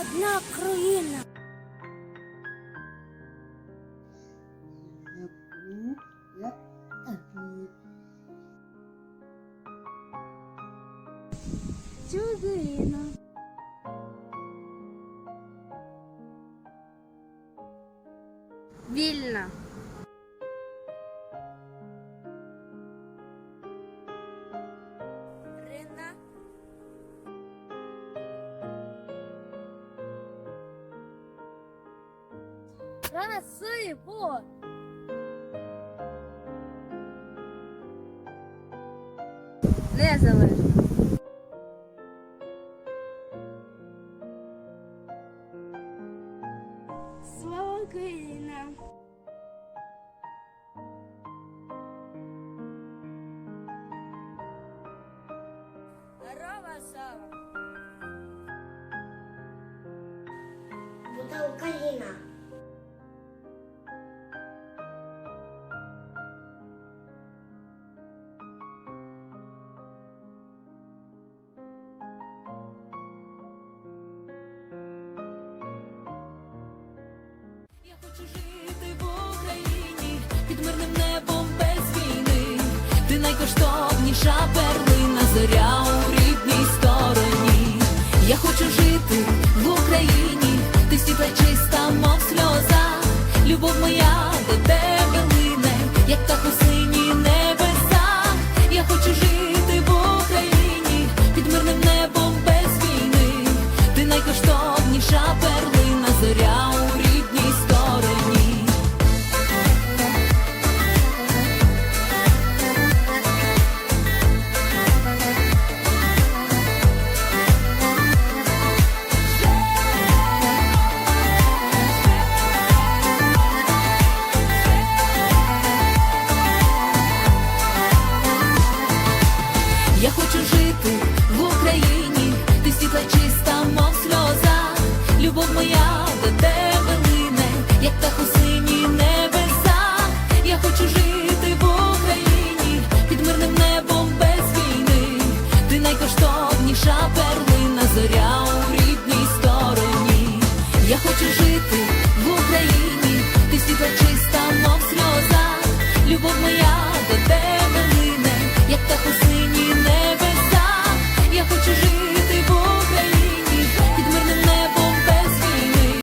одна країна. Чудина. Вільна. Красиво. Незалежна. Слава Україна. Здорова, Сава. Буде Україна. Найкоштовніша перлина, зоря у рідній стороні. Я хочу жити в Україні, ти світла чиста, мов сльоза. Любов моя до тебе лине, як так у